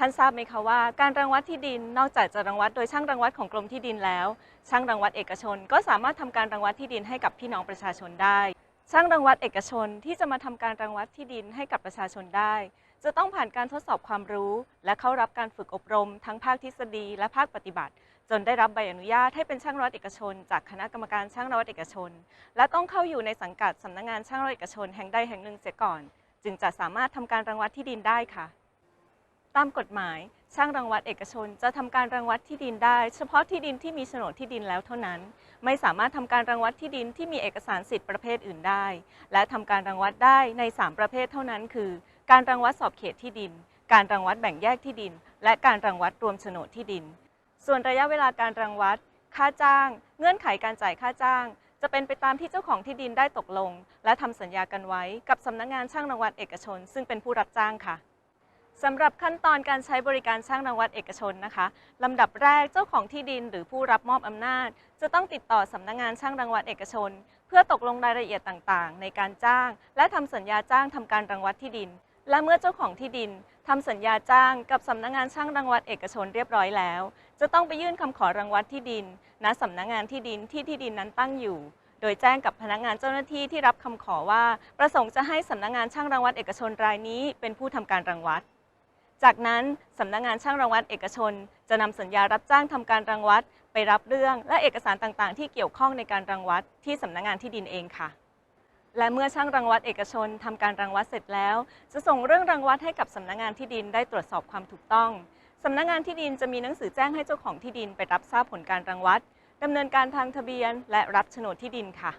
ท่านทราบไหมคะว่าการรังวัดที่ดินนอกจากจะรังวัดโดยช่างรังวัดของกรมที่ดินแล้ว ช่างรังวัดเอกชน ก็สามารถทำการรังวัดที่ดินให้กับพี่น้องประชาชนได้ ช่างรังวัดเอกชนที่จะมาทำการรังวัดที่ดินให้กับประชาชนได้ จะต้องผ่านการทดสอบความรู้ และเข้ารับการฝึกอบรม ทั้งภาคทฤษฎีและภาคปฏิบัติ จนได้รับใบอนุญาตให้เป็นช่างรังวัดเอกชน จากคณะกรรมการช่างรังวัดเอกชน และต้องเข้าอยู่ในสังกัดสำนักงานช่างรังวัดเอกชนแห่งใดแห่งหนึ่งเสียก่อน จึงจะสามารถทำการรังวัดที่ดินได้ค่ะ ตามกฎหมาย ช่างรังวัดเอกชน จะทำการรังวัดที่ดินได้ เฉพาะที่ดินที่มีโฉนดที่ดินแล้วเท่านั้น ไม่สามารถทำการรังวัดที่ดินที่มีเอกสารสิทธิ์ประเภทอื่นได้ และทำการรังวัดได้ใน 3 ประเภทเท่านั้น คือ การรังวัดสอบเขตที่ดิน การรังวัดแบ่งแยกที่ดิน และการรังวัดรวมโฉนดที่ดิน ส่วนระยะเวลาการรังวัด ค่าจ้าง เงื่อนไขการจ่ายค่าจ้าง จะเป็นไปตามที่เจ้าของที่ดินได้ตกลง และทำสัญญากันไว้กับสำนักงานช่างรังวัดเอกชน ซึ่งเป็นผู้รับจ้างค่ะ สำหรับขั้นตอนการใช้บริการช่างรังวัดเอกชนนะคะลำดับแรกเจ้าของที่ดินหรือผู้รับมอบอำนาจ จะต้องติดต่อสำนักงานช่างรังวัดเอกชน เพื่อตกลงรายละเอียดต่างๆ ในการจ้าง และทำสัญญาจ้างทำการรังวัดที่ดิน และเมื่อเจ้าของที่ดินทำสัญญาจ้างกับสำนักงานช่างรังวัดเอกชนเรียบร้อยแล้ว จะต้องไปยื่นคำขอรังวัดที่ดิน ณสำนักงานที่ดินที่ที่ดินนั้นตั้งอยู่โดยแจ้งกับพนักงานเจ้าหน้าที่ที่รับคำขอว่า ประสงค์จะให้สำนักงานช่างรังวัดเอกชนรายนี้เป็นผู้ทำการรังวัด จากนั้นสำนักงานช่างรังวัดเอกชน จะนำสัญญารับจ้างทำการรังวัดไปรับเรื่อง และเอกสารต่างๆ ที่เกี่ยวข้องในการรังวัดที่สำนักงานที่ดินเองค่ะ และเมื่อช่างรังวัดเอกชนทำการรังวัดเสร็จแล้ว จะส่งเรื่องรังวัดให้กับสำนักงานที่ดินได้ตรวจสอบความถูกต้องสำนักงานที่ดินจะมีหนังสือแจ้งให้เจ้าของที่ดินไปรับทราบผลการรังวัดดำเนินการทางทะเบียน และรับโฉนดที่ดินค่ะ